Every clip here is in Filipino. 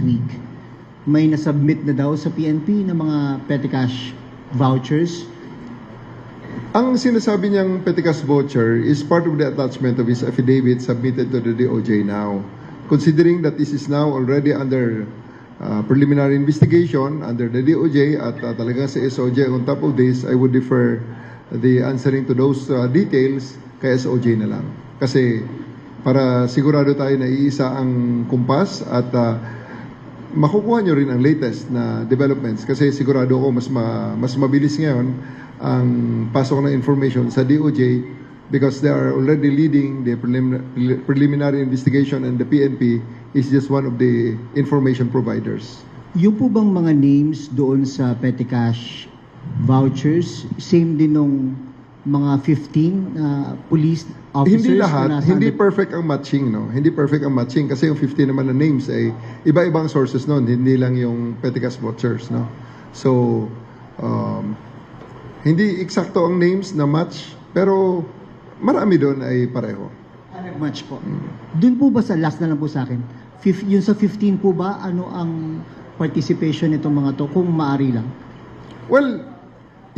week, may nasubmit na daw sa PNP ng mga petty cash vouchers. Ang sinasabi niyang petty cash voucher is part of the attachment of his affidavit submitted to the DOJ now. Considering that this is now already under uh, preliminary investigation under the DOJ at uh, talaga sa SOJ on top of this, I would defer the answering to those uh, details kay SOJ na lang. Kasi para sigurado tayo na iisa ang kumpas at uh, makukuha nyo rin ang latest na developments kasi sigurado ako mas ma, mas mabilis ngayon ang pasok ng information sa DOJ because they are already leading the prelim- preliminary investigation and the PNP is just one of the information providers. Yung po bang mga names doon sa petty cash vouchers, same din nung mga 15 uh, police officers? hindi na lahat, nasa hindi perfect ang matching, no? Hindi perfect ang matching kasi yung 15 naman na names ay iba-ibang sources noon, hindi lang yung petty cash vouchers, no? So, um, hindi eksakto ang names na match, pero marami doon ay pareho. Nag-match po. Doon po ba sa last na lang po sa akin, fif- yun sa 15 po ba, ano ang participation nitong mga to kung maari lang? Well,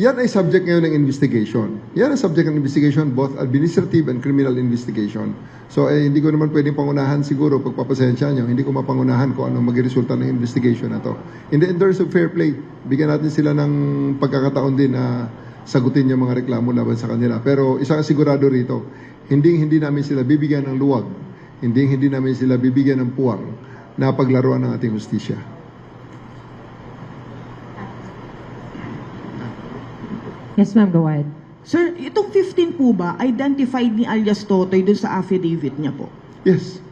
yan ay subject ngayon ng investigation. Yan ang subject ng investigation, both administrative and criminal investigation. So, eh, hindi ko naman pwedeng pangunahan siguro, pagpapasensya nyo, hindi ko mapangunahan kung ano maging resulta ng investigation na to. In the interest of fair play, bigyan natin sila ng pagkakataon din na sagutin yung mga reklamo laban sa kanila. Pero isa sigurado rito, hindi hindi namin sila bibigyan ng luwag, hindi hindi namin sila bibigyan ng puwang na paglaruan ng ating justisya. Yes, ma'am, go ahead. Sir, itong 15 po ba, identified ni alias Totoy dun sa affidavit niya po? Yes.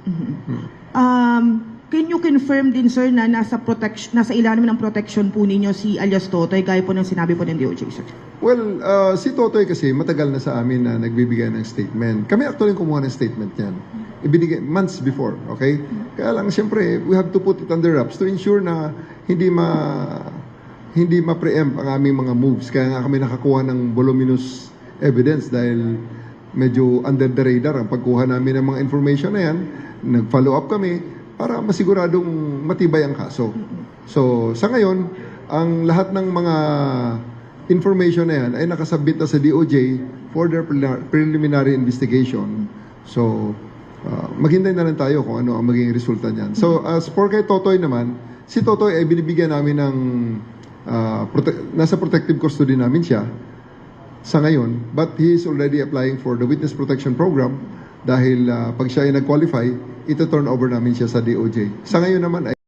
Um, can you confirm din, sir, na nasa, protection, nasa ilalim ng protection po ninyo si alias Totoy, gaya po ng sinabi po ng DOJ, sir? Well, uh, si Totoy kasi matagal na sa amin na nagbibigay ng statement. Kami actually kumuha ng statement niyan. Ibinigay months before, okay? Kaya lang, siyempre, we have to put it under wraps to ensure na hindi ma hindi ma-preempt ang aming mga moves. Kaya nga kami nakakuha ng voluminous evidence dahil medyo under the radar ang pagkuha namin ng mga information na yan. Nag-follow up kami para masiguradong matibay ang kaso. So, sa ngayon, ang lahat ng mga information na yan ay nakasabit na sa DOJ for their preliminary- investigation. So, uh, maghintay na lang tayo kung ano ang magiging resulta niyan. So, as for kay Totoy naman, si Totoy ay binibigyan namin ng uh, prote- nasa protective custody namin siya sa ngayon, but he is already applying for the Witness Protection Program dahil uh, pag siya ay nag-qualify, ito turn over namin siya sa DOJ. Sa ngayon naman ay